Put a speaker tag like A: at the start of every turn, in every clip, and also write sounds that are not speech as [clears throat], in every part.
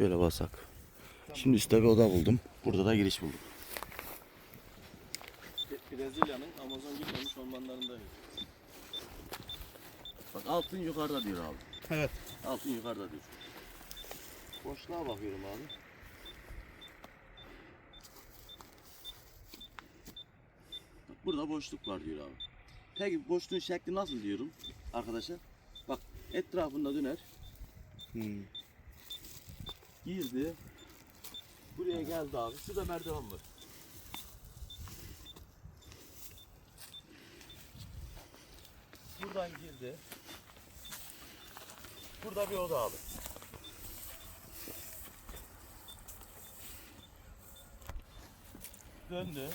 A: Şöyle basak. Şimdi üstte bir oda buldum. Burada da giriş buldum.
B: Brezilya'nın Amazon gitmemiş ormanlarındayız.
A: Bak altın yukarıda diyor abi.
B: Evet.
A: Altın yukarıda diyor. Boşluğa bakıyorum abi. Bak burada boşluk var diyor abi. Peki boşluğun şekli nasıl diyorum arkadaşlar? Bak etrafında döner.
B: Hmm.
A: Girdi. Buraya geldi abi. Şurada merdiven var. Buradan girdi. Burada bir oda abi. Döndü.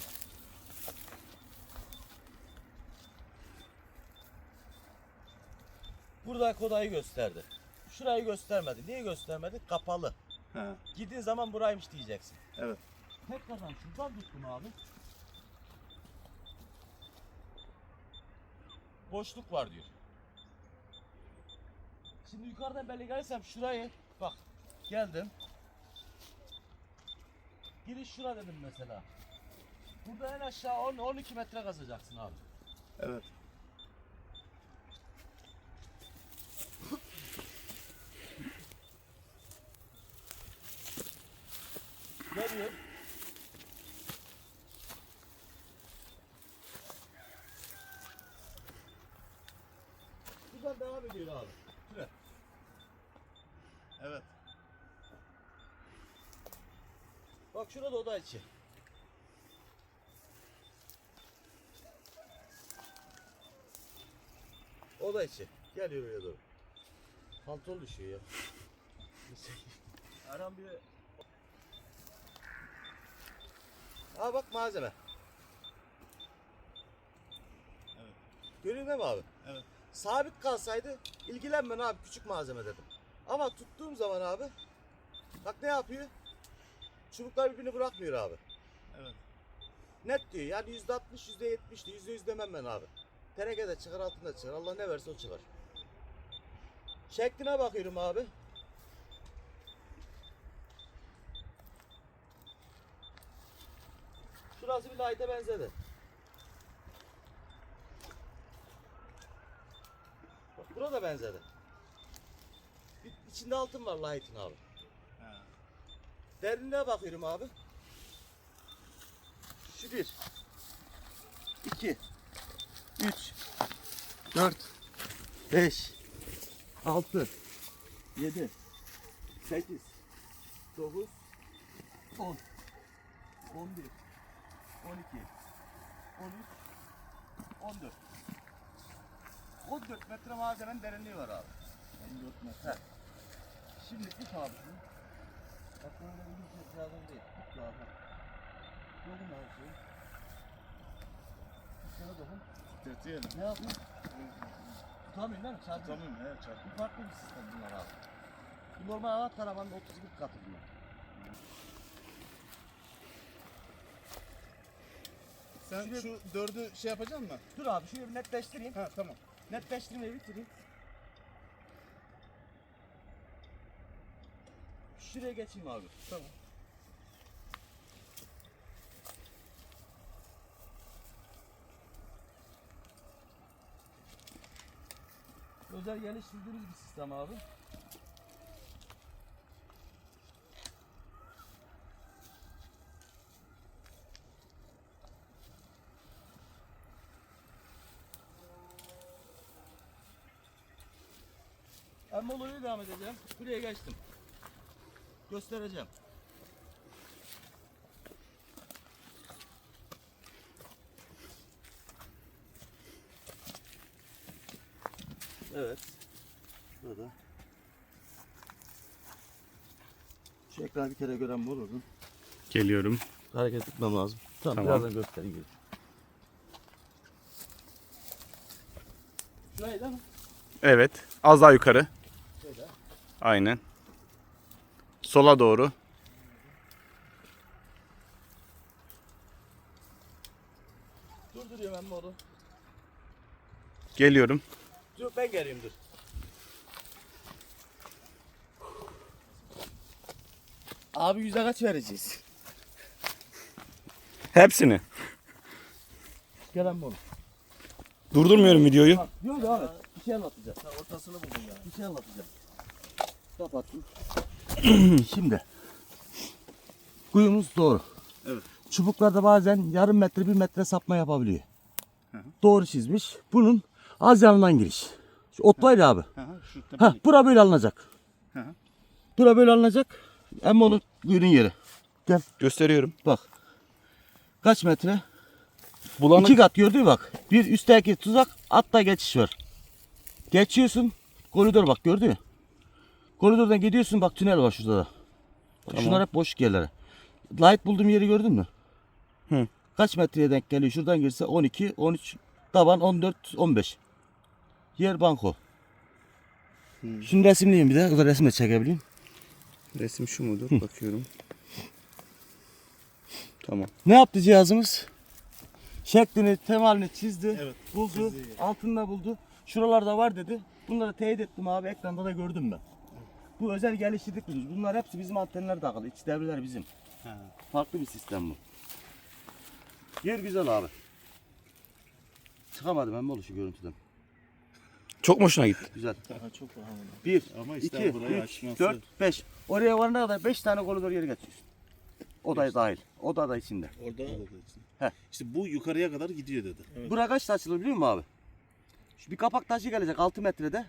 A: Buradaki odayı gösterdi. Şurayı göstermedi. Niye göstermedi? Kapalı.
B: He.
A: Gittiğin zaman buraymış diyeceksin.
B: Evet.
A: Tekrardan şuradan tuttum abi. Boşluk var diyor. Şimdi yukarıdan böyle gelirsem şurayı bak geldim. Giriş şura dedim mesela. Burada en aşağı 10-12 metre kazacaksın abi.
B: Evet.
A: Geliyor. Buradan devam ediyor abi. Şuraya.
B: Evet.
A: Bak şurada oda içi. Oda içi. Geliyor oraya doğru. Pantol düşüyor ya.
B: Erhan bir
A: Aa bak malzeme.
B: Evet.
A: Görüyor musun abi?
B: Evet.
A: Sabit kalsaydı ilgilenme abi küçük malzeme dedim. Ama tuttuğum zaman abi bak ne yapıyor? Çubuklar birbirini bırakmıyor abi.
B: Evet.
A: Net diyor yani yüzde altmış yüzde yetmiş yüzde yüz demem ben abi. Teneke de çıkar altında çıkar Allah ne verse o çıkar. Şekline bakıyorum abi. Şurası bir light'e benzedi. Bak burada benzedi. Bir, içinde altın var light'ın abi.
B: He.
A: Derinliğe bakıyorum abi. Şu bir. iki, Üç. Dört. Beş. Altı. Yedi. Sekiz. Dokuz. On. On bir. On iki. On üç. On dört. On dört metre malzemenin derinliği var abi.
B: 14 metre.
A: Şimdi tut abi şunu. Bak böyle bir şey lazım değil. Tut abi. Dokun abi şunu. Sana dokun.
B: Tetiyelim.
A: Ne yapayım? Tutamıyorum değil mi? Çarpı.
B: Tamam he çarpı.
A: Bu farklı bir sistem bunlar abi. Bu normal hava taramanın 31 katı bunlar.
B: Sen şu dördü şey yapacak mısın?
A: Dur abi şunu bir netleştireyim.
B: Ha tamam.
A: Netleştirmeyi bitireyim. Şuraya geçeyim abi.
B: Tamam.
A: Özel geliştirdiğimiz bir sistem abi. Emmolu'ya devam edeceğim. Buraya geçtim. Göstereceğim. Evet. Burada. Şu ekranı bir kere gören mi olurdu?
C: Geliyorum.
A: Hareket etmem lazım. Tamam,
C: Tamam.
A: birazdan göstereyim. Şurayı değil mi?
C: Evet. Az daha yukarı. Aynen. Sola doğru.
A: Durduruyorum ben onu.
C: Geliyorum.
A: Dur ben geleyim dur. Abi yüzde kaç vereceğiz?
C: Hepsini.
A: Gel lan oğlum.
C: Durdurmuyorum videoyu.
A: Yok abi. Bir şey anlatacağım.
B: Ortasını buldun ya.
A: Bir şey anlatacağım. Kapattım. [clears throat] Şimdi. Kuyumuz doğru.
B: Evet.
A: Çubuklarda bazen yarım metre bir metre sapma yapabiliyor.
B: Hı hı.
A: Doğru çizmiş. Bunun az yanından giriş. Şu otlaydı abi.
B: Hı hı, şu
A: Ha, bura böyle alınacak.
B: Hı hı.
A: Bura böyle alınacak. Ama onun kuyunun yeri. Gel
C: Gösteriyorum.
A: bak. Kaç metre?
C: Bulanık.
A: İki kat gördün mü bak. Bir üstteki tuzak altta geçiş var. Geçiyorsun. Koridor bak gördün mü? Koridordan gidiyorsun bak tünel var şurada da. Bak Şunlar hep boş yerlere. Light bulduğum yeri gördün mü?
C: Hı.
A: Kaç metreye denk geliyor? Şuradan girse 12, 13, taban 14, 15. Yer banko. Şunu resimleyeyim bir de. O da resim de çekebileyim.
C: Resim şu mudur? Bakıyorum. Tamam.
A: Ne yaptı cihazımız? Şeklini, temalini çizdi.
B: Evet,
A: Buldu.
B: çizdi.
A: Altında buldu. Şuralarda var dedi. Bunları teyit ettim abi. Ekranda da gördüm ben. Bu özel geliştirdik biz. Bunlar hepsi bizim antenler takılı. İç devreler bizim.
B: Ha.
A: Farklı bir sistem bu. Yer güzel abi. Çıkamadım hem şu görüntüden.
C: Çok mu hoşuna gitti?
A: Güzel.
B: Daha çok.
A: 1,
B: Ama işte
A: 2,
B: burayı
A: 3,
B: açması-
A: 4, 5. Oraya varana kadar 5 tane koridor yeri geçiyorsun. Odayı dahil. Oda da içinde.
B: Orada
A: Heh.
B: işte bu yukarıya kadar gidiyor dedi.
A: Evet. Bura kaçta açılır biliyor musun abi? Şu bir kapak taşı gelecek 6 metrede.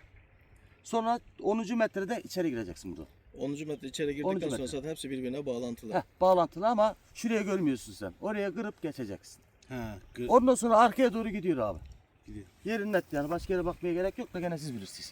A: Sonra 10. metrede içeri gireceksin burada.
D: 10. metre içeri
A: 10.
D: girdikten sonra
A: metre.
D: zaten hepsi birbirine bağlantılı.
A: Heh, bağlantılı ama şuraya görmüyorsun sen. Oraya kırıp geçeceksin.
B: Ha, gı-
A: Ondan sonra arkaya doğru gidiyor abi.
B: gidiyor.
A: Yerin net yani. Başka yere bakmaya gerek yok da gene siz bilirsiniz.